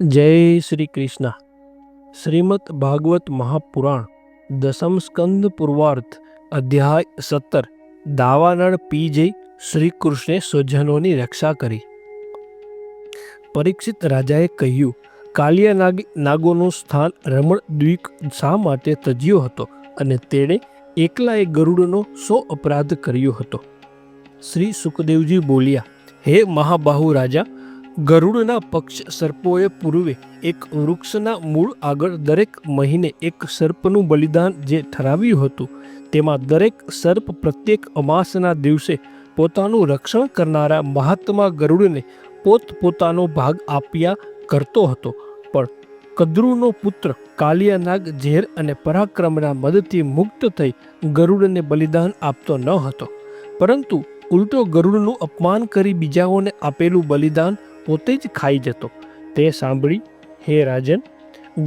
જય શ્રી કૃષ્ણ. શ્રીમદ ભાગવત મહાપુરાણ, દસમ સ્કંદ પૂર્વાર્થ અધ્યાય સત્તર, દાવાનળ પી જઈ શ્રી કૃષ્ણે સ્વજનોની રક્ષા કરી. પરીક્ષિત રાજાએ કહ્યું, કાલિયા નાગ, નાગોનું સ્થાન રમણ દ્વીપ શા માટે તજ્યો હતો અને તેણે એકલાએ ગરુડનો સો અપરાધ કર્યો હતો? શ્રી સુખદેવજી બોલ્યા, હે મહાબાહુ રાજા ગરુડના પક્ષ સર્પોએ પૂર્વે એક વૃક્ષના મૂળ આગળ દરેક મહિને એક સર્પનું બલિદાન જે ઠરાવ્યું હતું, તેમાં દરેક સર્પ પ્રત્યેક અમાસના દિવસે પોતાનું રક્ષણ કરનારા મહાત્મા ગરુડને પોતપોતાનો ભાગ આપ્યા કરતો હતો. પણ કદ્રુનો પુત્ર કાલિયાનાગ ઝેર અને પરાક્રમના મદદથી મુક્ત થઈ ગરુડને બલિદાન આપતો ન હતો. પરંતુ ઉલટો ગરુડનું અપમાન કરી બીજાઓને આપેલું બલિદાન પોતે જ ખાઈ જતો. તે સાંભળી, હે રાજન,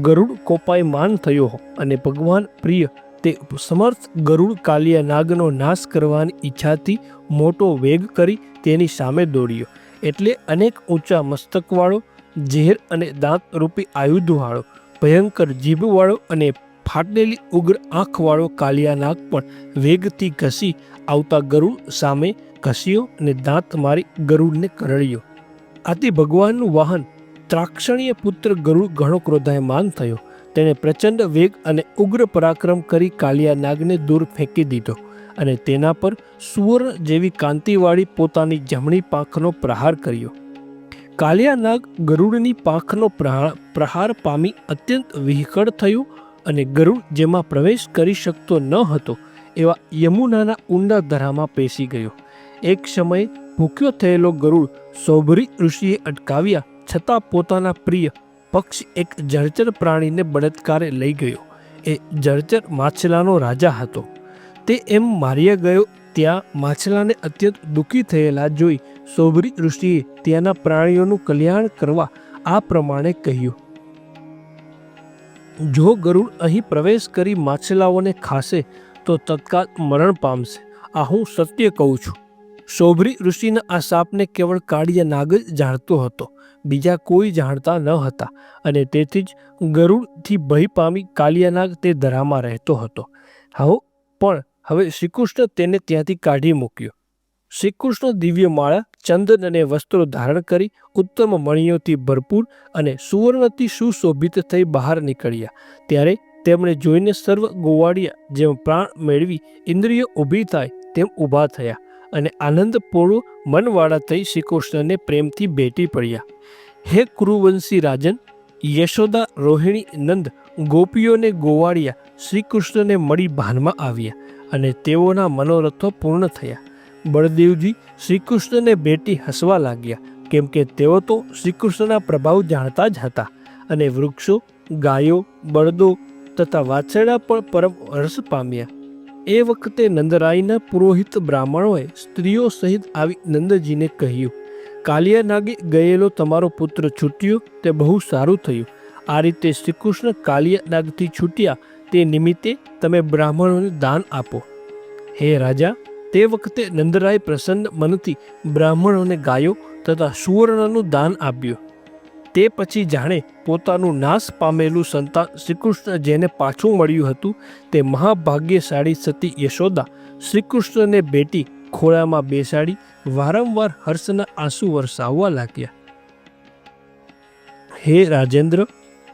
ગરુડ કોપાય માન થયો અને ભગવાન પ્રિય, તે સમર્થ ગરુડ કાલિયા નાગનો નાશ કરવાની ઈચ્છાથી મોટો વેગ કરી તેની સામે દોડ્યો. એટલે અનેક ઊંચા મસ્તકવાળો, ઝેર અને દાંત રૂપી આયુધવાળો, ભયંકર જીભવાળો અને ફાટેલી ઉગ્ર આંખવાળો કાલિયા નાગ પણ વેગથી ઘસી આવતા ગરુડ સામે ઘસ્યો અને દાંત મારી ગરુડને કરડ્યો. આથી ભગવાનનું વાહન ત્રાક્ષણીય પુત્ર ગરુડ ઘણો ક્રોધાયમાન થયો. તેણે પ્રચંડ વેગ અને ઉગ્ર પરાક્રમ કરી કાલિયા નાગને દૂર ફેંકી દીધો અને તેના પર સુવર્ણ જેવી કાંતિવાળી પોતાની જમણી પાંખનો પ્રહાર કર્યો. કાલિયા નાગ ગરુડની પાંખનો પ્રહાર પ્રહાર પામી અત્યંત વિહકળ થયું અને ગરુડ જેમાં પ્રવેશ કરી શકતો ન હતો એવા યમુનાના ઊંડા ધરામાં પેસી ગયો. એક સમયે ભૂખ્યો થયેલો ગરુડ સૌભરી ઋષિએ અટકાવ્યા છતાં પોતાના પ્રિય પક્ષી એક જળચર પ્રાણીને બળાત્કારે લઈ ગયો. એ જળચર માછલાનો રાજા હતો. તે એમ માર્યા ગયો, ત્યાં માછલાને અત્યંત દુઃખી થયેલા જોઈ સોભરી ઋષિએ ત્યાંના પ્રાણીઓનું કલ્યાણ કરવા આ પ્રમાણે કહ્યું. જો ગરુડ અહીં પ્રવેશ કરી માછલાઓને ખાશે, તો તત્કાલ મરણ પામશે. આ હું સત્ય કહું છું. શોભરી ઋષિના આ સાપને કેવળ કાળિયા નાગ જ જાણતો હતો. બીજા કોઈ જાણતા ન હતા અને તેથી જ ગરુડથી ભય પામી કાળિયાનાગ તે ધરામાં રહેતો હતો. હવે પણ હવે શ્રીકૃષ્ણ તેને ત્યાંથી કાઢી મૂક્યો. શ્રીકૃષ્ણ દિવ્ય માળા ચંદન અને વસ્ત્રો ધારણ કરી ઉત્તમ મણિયોથી ભરપૂર અને સુવર્ણથી સુશોભિત થઈ બહાર નીકળ્યા. ત્યારે તેમણે જોઈને સર્વ ગોવાળિયા જેમ પ્રાણ મેળવી ઇન્દ્રિયો ઊભી થાય તેમ ઊભા થયા. અને આનંદપૂર્ણ મનવાળા થઈ શ્રીકૃષ્ણને પ્રેમથી ભેટી પડ્યા. હે કુરુવંશી રાજન, યશોદા, રોહિણી, નંદ ગોપીઓને ગોવાળિયા શ્રીકૃષ્ણને મળી ભાનમાં આવ્યા અને તેઓના મનોરથો પૂર્ણ થયા. બળદેવજી શ્રીકૃષ્ણને ભેટી હસવા લાગ્યા, કેમ કે તેઓ તો શ્રીકૃષ્ણના પ્રભાવ જાણતા જ હતા અને વૃક્ષો, ગાયો, બળદો તથા વાછરડા પણ પરમ હર્ષ પામ્યા. એ વખતે નંદરાયના પુરોહિત બ્રાહ્મણોએ સ્ત્રીઓ સહિત આવી નંદજીને કહ્યું કાલિયા નાગે ગયેલો તમારો પુત્ર છૂટ્યો, તે બહુ સારું થયું. આ રીતે શ્રીકૃષ્ણ કાલિયા નાગથી છૂટ્યા, તે નિમિત્તે તમે બ્રાહ્મણોને દાન આપો. હે રાજા, તે વખતે નંદરાય પ્રસન્ન મનથી બ્રાહ્મણોને ગાયો તથા સુવર્ણનું દાન આપ્યું. તે પછી જાણે પોતાનું નાશ પામેલું સંતાન શ્રીકૃષ્ણ જેને પાછું મળ્યું હતું, તે મહાભાગ્યશાળી સતી યશોદા શ્રીકૃષ્ણને બેટી ખોળામાં બેસાડી વારંવાર હર્ષના આંસુ વરસાવવા લાગ્યા. હે રાજેન્દ્ર,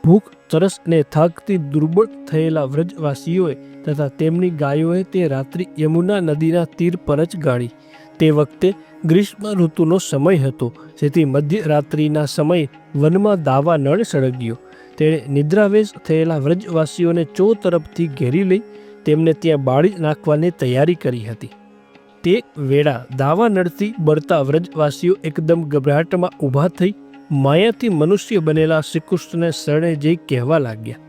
ભૂખ, તરસ અને થાકથી દુર્બળ થયેલા વ્રજવાસીઓએ તથા તેમની ગાયોએ તે રાત્રિ યમુના નદીના તીર પર જ ગાળી. તે વખતે ગ્રીષ્મ ઋતુનો સમય હતો. જેથી મધ્યરાત્રિના સમયે વનમાં દાવા નળ સળગ્યો. તેણે નિદ્રાવેશ થયેલા વ્રજવાસીઓને ચો તરફથી ઘેરી લઈ તેમને ત્યાં બાળી નાખવાની તૈયારી કરી હતી. તે વેળા દાવા નળથી બળતા વ્રજવાસીઓ એકદમ ગભરાટમાં ઊભા થઈ માયાથી મનુષ્ય બનેલા શ્રીકૃષ્ણને શરણે જઈ કહેવા લાગ્યા,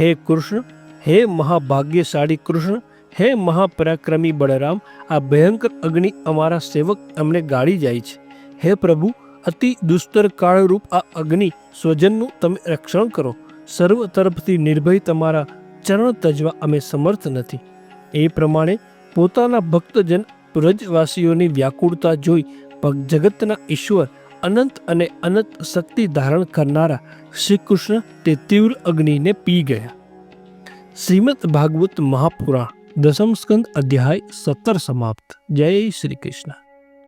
હે કૃષ્ણ, હે મહાભાગ્યશાળી કૃષ્ણ હે મહાપરાક્રમી બળરામ, આ ભયંકર અગ્નિ અમારા સેવક અમને ગાળી જાય છે. હે પ્રભુ, અતિ દુસ્તર કાળરૂપ આ અગ્નિ સ્વજનનું તમે રક્ષણ કરો. સર્વ તરફથી નિર્ભય તમારા ચરણ તજવા અમે સમર્થ નથી. એ પ્રમાણે પોતાના ભક્તજન વ્રજવાસીઓની વ્યાકુળતા જોઈ જગતના ઈશ્વર અનંત અને અનંત શક્તિ ધારણ કરનારા શ્રી કૃષ્ણ તે તીવ્ર અગ્નિને પી ગયા. શ્રીમદ ભાગવત મહાપુરાણ દસમ સ્કંદ અધ્યાય સત્તર સમાપ્ત. જય શ્રી કૃષ્ણ.